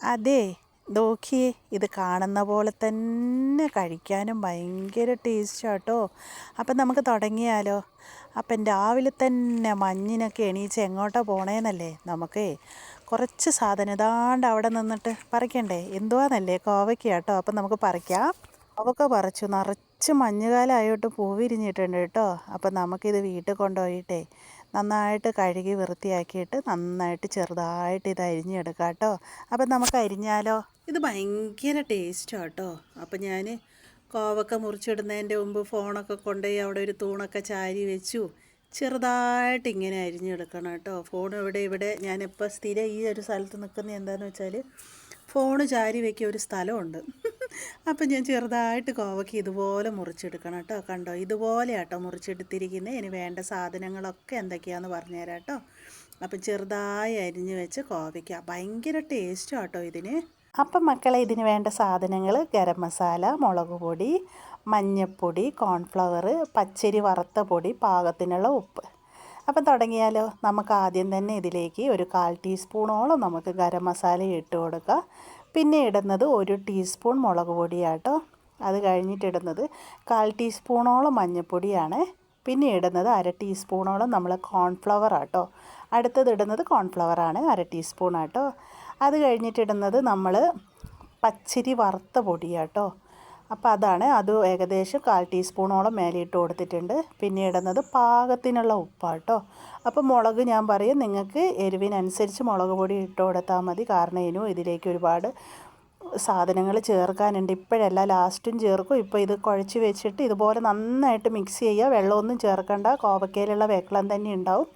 അതെ നോക്കിയേ ഇത് കാണുന്ന പോലെ തന്നെ കഴിക്കാനും ഭയങ്കര ടേസ്റ്റ് കേട്ടോ അപ്പം നമുക്ക് തുടങ്ങിയാലോ? അപ്പം രാവിലെ തന്നെ മഞ്ഞിനൊക്കെ എണീച്ച് എങ്ങോട്ടാ പോണേന്നല്ലേ നമുക്കേ. കുറച്ച് സാധനം ഇതാണ്ട് അവിടെ നിന്നിട്ട് പറിക്കണ്ടേ? എന്തുവാന്നല്ലേ കോവയ്ക്ക കേട്ടോ അപ്പം നമുക്ക് പറിക്കാം. കോവക്ക പറിച്ചു. നിറച്ച് മഞ്ഞുകാലമായിട്ട് പൂവിരിഞ്ഞിട്ടുണ്ട് കേട്ടോ അപ്പം നമുക്കിത് വീട്ടിൽ കൊണ്ടുപോയിട്ടേ. നന്നായിട്ട് കഴുകി വൃത്തിയാക്കിയിട്ട് നന്നായിട്ട് ചെറുതായിട്ട് ഇത് അരിഞ്ഞെടുക്കാം കേട്ടോ. അപ്പം നമുക്ക് അരിഞ്ഞാലോ? ഇത് ഭയങ്കര ടേസ്റ്റാണ് കേട്ടോ അപ്പം ഞാൻ കോവക്ക മുറിച്ചിടുന്നതിന്റെ മുമ്പ് ഫോണൊക്കെ കൊണ്ടുപോയി അവിടെ ഒരു തൂണൊക്കെ ചാരി വെച്ചു. ചെറുതായിട്ട് ഇങ്ങനെ അരിഞ്ഞെടുക്കണം കേട്ടോ. ഫോൺ ഇവിടെ ഇവിടെ. ഞാനിപ്പോൾ സ്ഥിരം ഈ ഒരു സ്ഥലത്ത് നിൽക്കുന്നത് എന്താണെന്ന് വെച്ചാൽ ഫോണ് ചാരി വെക്കിയ ഒരു സ്ഥലമുണ്ട്. അപ്പം ഞാൻ ചെറുതായിട്ട് കോവയ്ക്ക് ഇതുപോലെ മുറിച്ചെടുക്കണം കേട്ടോ. കണ്ടോ? ഇതുപോലെ ആട്ടോ മുറിച്ചെടുത്തിരിക്കുന്നത് ഇനി വേണ്ട സാധനങ്ങളൊക്കെ എന്തൊക്കെയാണെന്ന് പറഞ്ഞുതരാം കേട്ടോ. അപ്പം ചെറുതായി അരിഞ്ഞ് വെച്ച് കോവയ്ക്ക. ഭയങ്കര ടേസ്റ്റും ആട്ടോ ഇതിന്. അപ്പം മക്കളെ ഇതിന് വേണ്ട സാധനങ്ങൾ ഗരം മസാല മുളക് പൊടി മഞ്ഞൾപ്പൊടി കോൺഫ്ലവർ പച്ചരി വറുത്ത പൊടി പാകത്തിനുള്ള ഉപ്പ്. അപ്പം തുടങ്ങിയാലോ? നമുക്ക് ആദ്യം തന്നെ ഇതിലേക്ക് ഒരു കാൽ ടീസ്പൂണോളം നമുക്ക് ഗരം മസാല ഇട്ട് കൊടുക്കുക പിന്നെ ഇടുന്നത് ഒരു ടീസ്പൂൺ മുളക് പൊടിയാട്ടോ. അത് കഴിഞ്ഞിട്ടിടുന്നത് കാൽ ടീസ്പൂണോളം മഞ്ഞൾപ്പൊടിയാണ്. പിന്നെ ഇടുന്നത് അര ടീസ്പൂണോളം നമ്മൾ കോൺഫ്ലവർ ആട്ടോ. അടുത്തത് ഇടുന്നത് കോൺഫ്ലവറാണ് അര ടീസ്പൂൺ ആട്ടോ അത് കഴിഞ്ഞിട്ടിടുന്നത് നമ്മൾ പച്ചരി വറുത്ത പൊടിയാട്ടോ. അപ്പോൾ അതാണ് അത് ഏകദേശം കാൽ ടീസ്പൂണോളം മേലിട്ട് കൊടുത്തിട്ടുണ്ട്. പിന്നെ ഇടുന്നത് പാകത്തിനുള്ള ഉപ്പാട്ടോ. അപ്പോൾ മുളക് ഞാൻ പറയും നിങ്ങൾക്ക് എരിവിനനുസരിച്ച് മുളക് പൊടി ഇട്ട് കൊടുത്താൽ മതി. കാരണം ഇനിയും ഇതിലേക്ക് ഒരുപാട് സാധനങ്ങൾ ചേർക്കാനുണ്ട്. ഇപ്പോഴല്ല ലാസ്റ്റും ചേർക്കും. ഇപ്പോൾ ഇത് കുഴച്ച് വെച്ചിട്ട് ഇതുപോലെ നന്നായിട്ട് മിക്സ് ചെയ്യുക. വെള്ളമൊന്നും ചേർക്കണ്ട. കോവക്കയിലുള്ള വെക്കളം തന്നെ ഉണ്ടാവും.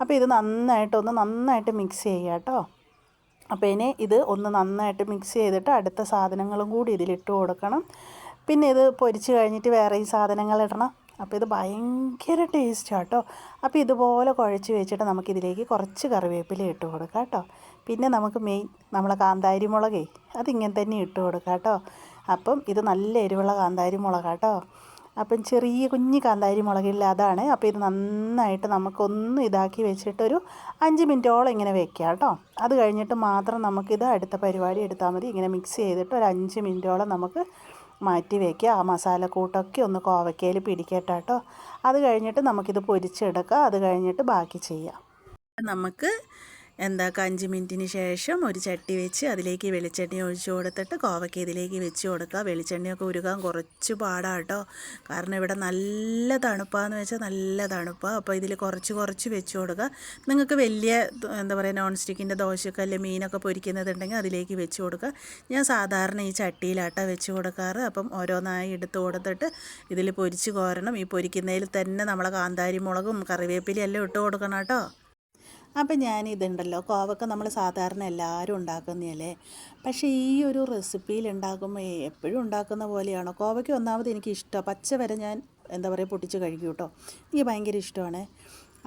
അപ്പോൾ ഇത് നന്നായിട്ടൊന്ന് നന്നായിട്ട് മിക്സ് ചെയ്യുക കേട്ടോ. അപ്പോൾ ഇനി ഇത് ഒന്ന് നന്നായിട്ട് മിക്സ് ചെയ്തിട്ട് അടുത്ത സാധനങ്ങളും കൂടി ഇതിലിട്ട് കൊടുക്കണം. പിന്നെ ഇത് പൊരിച്ച് കഴിഞ്ഞിട്ട് വേറെ ഈ സാധനങ്ങൾ ഇടണം. അപ്പോൾ ഇത് ഭയങ്കര ടേസ്റ്റ് കേട്ടോ അപ്പോൾ ഇതുപോലെ കുഴച്ച് വെച്ചിട്ട് നമുക്കിതിലേക്ക് കുറച്ച് കറിവേപ്പില ഇട്ട് കൊടുക്കാം കേട്ടോ പിന്നെ നമുക്ക് മെയിൻ നമ്മളെ കാന്താരി മുളകേ അതിങ്ങനെ തന്നെ ഇട്ട് കൊടുക്കാം കേട്ടോ അപ്പം ഇത് നല്ല എരിവുള്ള കാന്താരി മുളക് കേട്ടോ അപ്പം ചെറിയ കുഞ്ഞ് കാന്താരി മുളകില്ല അതാണ്. അപ്പോൾ ഇത് നന്നായിട്ട് നമുക്കൊന്ന് ഇതാക്കി വെച്ചിട്ടൊരു അഞ്ച് മിനിറ്റോളം ഇങ്ങനെ വെക്കുക കേട്ടോ അത് കഴിഞ്ഞിട്ട് മാത്രം നമുക്കിത് അടുത്ത പരിപാടി എടുത്താൽ മതി. ഇങ്ങനെ മിക്സ് ചെയ്തിട്ട് ഒരു അഞ്ച് മിനിറ്റോളം നമുക്ക് മാറ്റി വയ്ക്കുക ആ മസാലക്കൂട്ടൊക്കെ ഒന്ന് കോവയ്ക്കയിൽ പിടിക്കട്ടെ കേട്ടോ. അത് കഴിഞ്ഞിട്ട് നമുക്കിത് പൊരിച്ചെടുക്കുക അത് കഴിഞ്ഞിട്ട് ബാക്കി ചെയ്യാം. നമുക്ക് എന്താക്കുക അഞ്ച് മിനിറ്റിന് ശേഷം ഒരു ചട്ടി വെച്ച് അതിലേക്ക് വെളിച്ചെണ്ണ ഒഴിച്ച് കൊടുത്തിട്ട് കോവയ്ക്ക് ഇതിലേക്ക് വെച്ച് കൊടുക്കുക. വെളിച്ചെണ്ണയൊക്കെ ഉരുകാൻ കുറച്ച് പാടാണ് കേട്ടോ കാരണം ഇവിടെ നല്ല തണുപ്പാന്ന് വെച്ചാൽ നല്ല തണുപ്പാണ് അപ്പോൾ ഇതിൽ കുറച്ച് കുറച്ച് വെച്ച് കൊടുക്കുക. നിങ്ങൾക്ക് വലിയ എന്താ പറയുക നോൺ സ്റ്റിക്കിന്റെ ദോശക്കല്ല് മീനൊക്കെ പൊരിക്കുന്നതുണ്ടെങ്കിൽ അതിലേക്ക് വെച്ച് കൊടുക്കുക. ഞാൻ സാധാരണ ഈ ചട്ടിയിലാട്ട വെച്ച് കൊടുക്കാറ്. അപ്പം ഓരോന്നായി എടുത്ത് കൊടുത്തിട്ട് ഇതിൽ പൊരിച്ച് കോരണം. ഈ പൊരിക്കുന്നതിൽ തന്നെ നമ്മളെ കാന്താരി മുളകും കറിവേപ്പിലയും എല്ലാം ഇട്ട് കൊടുക്കണം കേട്ടോ അപ്പം ഞാനിതുണ്ടല്ലോ കോവക്ക നമ്മൾ സാധാരണ എല്ലാവരും ഉണ്ടാക്കുന്നതല്ലേ? പക്ഷേ ഈ ഒരു റെസിപ്പിയിൽ ഉണ്ടാക്കുമ്പോൾ എപ്പോഴും ഉണ്ടാക്കുന്ന പോലെയാണോ? കോവയ്ക്ക് ഒന്നാമത് എനിക്ക് ഇഷ്ടമാണ് പച്ച വരെ ഞാൻ എന്താ പറയുക പൊട്ടിച്ച് കഴിക്കും കേട്ടോ. എനിക്ക് ഭയങ്കര ഇഷ്ടമാണ്.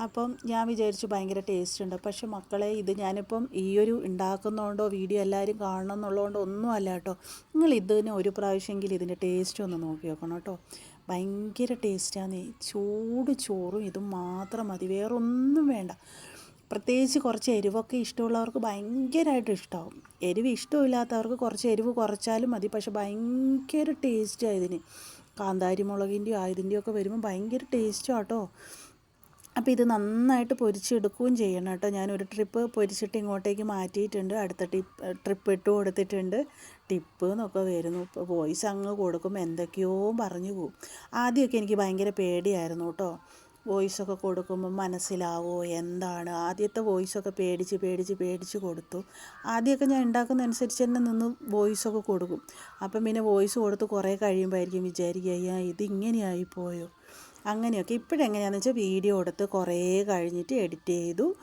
അപ്പം ഞാൻ വിചാരിച്ചു ഭയങ്കര ടേസ്റ്റ് ഉണ്ട്. പക്ഷെ മക്കളെ ഇത് ഞാനിപ്പം ഈ ഒരു ഉണ്ടാക്കുന്നതുകൊണ്ടോ വീഡിയോ എല്ലാവരും കാണണം എന്നുള്ളതുകൊണ്ടോ ഒന്നും അല്ല കേട്ടോ. നിങ്ങൾ ഇതിന് ഒരു പ്രാവശ്യമെങ്കിലും ഇതിന്റെ ടേസ്റ്റ് ഒന്ന് നോക്കി നോക്കണം കേട്ടോ. ഭയങ്കര ടേസ്റ്റാണ് ചൂട് ചോറും ഇതും മാത്രം മതി. വേറൊന്നും വേണ്ട. പ്രത്യേകിച്ച് കുറച്ച് എരിവൊക്കെ ഇഷ്ടമുള്ളവർക്ക് ഭയങ്കരമായിട്ട് ഇഷ്ടമാവും എരിവ് ഇഷ്ടമില്ലാത്തവർക്ക് കുറച്ച് എരിവ് കുറച്ചാലും മതി. പക്ഷെ ഭയങ്കര ടേസ്റ്റാണ് ഇതിന്. കാന്താരി മുളകിന്റെയോ ആയതിന്റെയോ ഒക്കെ വരുമ്പോൾ ഭയങ്കര ടേസ്റ്റാണ് കേട്ടോ അപ്പോൾ ഇത് നന്നായിട്ട് പൊരിച്ചെടുക്കുകയും ചെയ്യണം കേട്ടോ. ഞാനൊരു ട്രിപ്പ് പൊരിച്ചിട്ട് ഇങ്ങോട്ടേക്ക് മാറ്റിയിട്ടുണ്ട്. അടുത്ത ടിപ്പ് ട്രിപ്പ് ഇട്ട് കൊടുത്തിട്ടുണ്ട്. ടിപ്പ് എന്നൊക്കെ വരുന്നു. ഇപ്പോൾ വോയിസ് അങ്ങ് കൊടുക്കുമ്പോൾ എന്തൊക്കെയോ പറഞ്ഞു പോകും ആദ്യമൊക്കെ എനിക്ക് ഭയങ്കര പേടിയായിരുന്നു കേട്ടോ വോയിസൊക്കെ കൊടുക്കുമ്പോൾ മനസ്സിലാവോ എന്താണ്? ആദ്യത്തെ വോയിസൊക്കെ പേടിച്ച് പേടിച്ച് പേടിച്ച് കൊടുത്തു. ആദ്യമൊക്കെ ഞാൻ ഉണ്ടാക്കുന്നതനുസരിച്ച് തന്നെ നിന്ന് വോയിസൊക്കെ കൊടുക്കും. അപ്പം പിന്നെ വോയിസ് കൊടുത്ത് കുറേ കഴിയുമ്പോഴായിരിക്കും വിചാരിക്കുക അയ്യാ ഇതിങ്ങനെയായിപ്പോയോ അങ്ങനെയൊക്കെ ഇപ്പോഴെങ്ങനെയാണെന്ന് വെച്ചാൽ വീഡിയോ എടുത്ത് കുറേ കഴിഞ്ഞിട്ട് എഡിറ്റ് ചെയ്തു.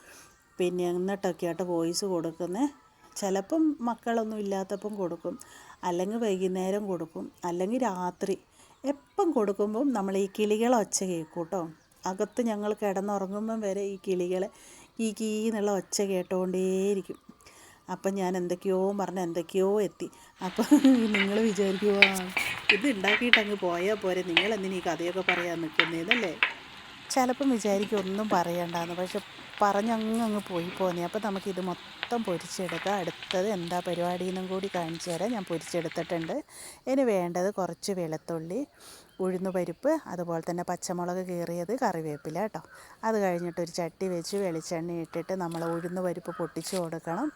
പിന്നെ എന്നിട്ടൊക്കെ ആയിട്ട് വോയിസ് കൊടുക്കുന്നത് ചിലപ്പം മക്കളൊന്നും ഇല്ലാത്തപ്പം കൊടുക്കും. അല്ലെങ്കിൽ വൈകുന്നേരം കൊടുക്കും. അല്ലെങ്കിൽ രാത്രി. എപ്പം കൊടുക്കുമ്പം നമ്മൾ ഈ കിളികളെ ഒച്ച കേൾക്കും കേട്ടോ അകത്ത് ഞങ്ങൾ കിടന്നുറങ്ങുമ്പം വരെ ഈ കിളികൾ ഈ കീ എന്നുള്ള ഒച്ച കേട്ടുകൊണ്ടേയിരിക്കും അപ്പം ഞാൻ എന്തൊക്കെയോ പറഞ്ഞ് എന്തൊക്കെയോ എത്തി. അപ്പം നിങ്ങൾ വിചാരിക്കുമോ ഇത് ഉണ്ടാക്കിയിട്ട് അങ്ങ് പോയാൽ പോരെ നിങ്ങൾ എന്തിനീ കഥയൊക്കെ പറയാൻ നിൽക്കുന്നതെന്നല്ലേ ചിലപ്പം വിചാരിക്കും ഒന്നും പറയണ്ടെന്ന് പക്ഷെ പറഞ്ഞങ്ങ് അങ്ങ് പോയി പോന്നേ. അപ്പം നമുക്കിത് മൊത്തം പൊരിച്ചെടുക്കാം. അടുത്തത് എന്താ പരിപാടിയെന്നും കൂടി കാണിച്ചു തരാം. ഞാൻ പൊരിച്ചെടുത്തിട്ടുണ്ട്. ഇനി വേണ്ടത് കുറച്ച് വെളുത്തുള്ളി ഉഴുന്ന് പരിപ്പ് അതുപോലെ തന്നെ പച്ചമുളക് കീറിയത് കറിവേപ്പില കേട്ടോ. അത് കഴിഞ്ഞിട്ട് ഒരു ചട്ടി വെച്ച് വെളിച്ചെണ്ണ ഇട്ടിട്ട് നമ്മൾ ഉഴുന്നുപരിപ്പ് പരിപ്പ് പൊട്ടിച്ച് കൊടുക്കണം.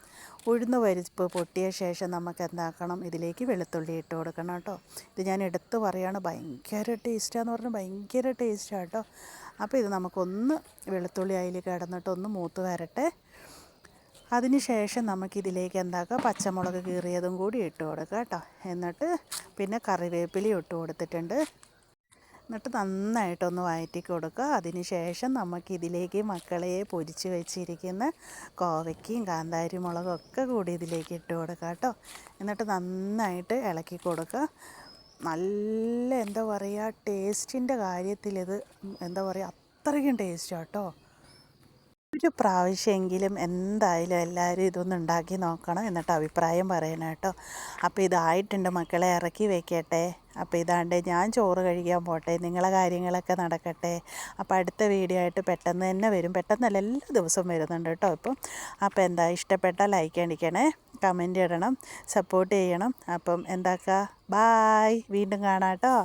ഉഴുന്ന് പരിപ്പ് പൊട്ടിയ ശേഷം നമുക്ക് എന്താക്കണം? ഇതിലേക്ക് വെളുത്തുള്ളി ഇട്ട് കൊടുക്കണം കേട്ടോ. ഇത് ഞാൻ എടുത്ത് പറയാണ് ഭയങ്കര ടേസ്റ്റാന്ന് പറഞ്ഞാൽ ഭയങ്കര ടേസ്റ്റാണ് കേട്ടോ. അപ്പോൾ ഇത് നമുക്കൊന്ന് വെളുത്തുള്ളി അതിൽ കിടന്നിട്ട് ഒന്ന് മൂത്ത് വരട്ടെ. അതിന് ശേഷം നമുക്കിതിലേക്ക് എന്താക്കാം? പച്ചമുളക് കീറിയതും കൂടി ഇട്ട് കൊടുക്കുക കേട്ടോ. എന്നിട്ട് പിന്നെ കറിവേപ്പിലയും ഇട്ട് കൊടുത്തിട്ടുണ്ട്. എന്നിട്ട് നന്നായിട്ടൊന്ന് വഴറ്റി കൊടുക്കുക അതിനുശേഷം നമുക്കിതിലേക്ക് മക്കളെ പൊരിച്ച് വെച്ചിരിക്കുന്ന കോവയ്ക്കും കാന്താരി മുളകും ഒക്കെ കൂടി ഇതിലേക്ക് ഇട്ട് കൊടുക്കുക കേട്ടോ. എന്നിട്ട് നന്നായിട്ട് ഇളക്കി കൊടുക്കുക. നല്ല എന്താ പറയുക ടേസ്റ്റിന്റെ കാര്യത്തിലിത് എന്താ പറയുക അത്രയ്ക്കും ടേസ്റ്റ് കേട്ടോ. ഒരു പ്രാവശ്യമെങ്കിലും എന്തായാലും എല്ലാവരും ഇതൊന്ന് ഉണ്ടാക്കി നോക്കണം എന്നിട്ട് അഭിപ്രായം പറയണം കേട്ടോ. അപ്പോൾ ഇതായിട്ടുണ്ട് മക്കളെ ഇറക്കി വെക്കട്ടെ. അപ്പോൾ ഇതാണ്ട് ഞാൻ ചോറ് കഴിക്കാൻ പോട്ടെ നിങ്ങളെ കാര്യങ്ങളൊക്കെ നടക്കട്ടെ. അപ്പോൾ അടുത്ത വീഡിയോ ആയിട്ട് പെട്ടെന്ന് തന്നെ വരും. പെട്ടെന്നല്ല എല്ലാ ദിവസവും വരുന്നുണ്ട് കേട്ടോ ഇപ്പം. അപ്പോൾ എന്താ ഇഷ്ടപ്പെട്ടാൽ ലൈക്ക് അടിക്കണേ കമന്റ് ഇടണം സപ്പോർട്ട് ചെയ്യണം. അപ്പം എന്താക്കുക ബായ് വീണ്ടും കാണാം കേട്ടോ.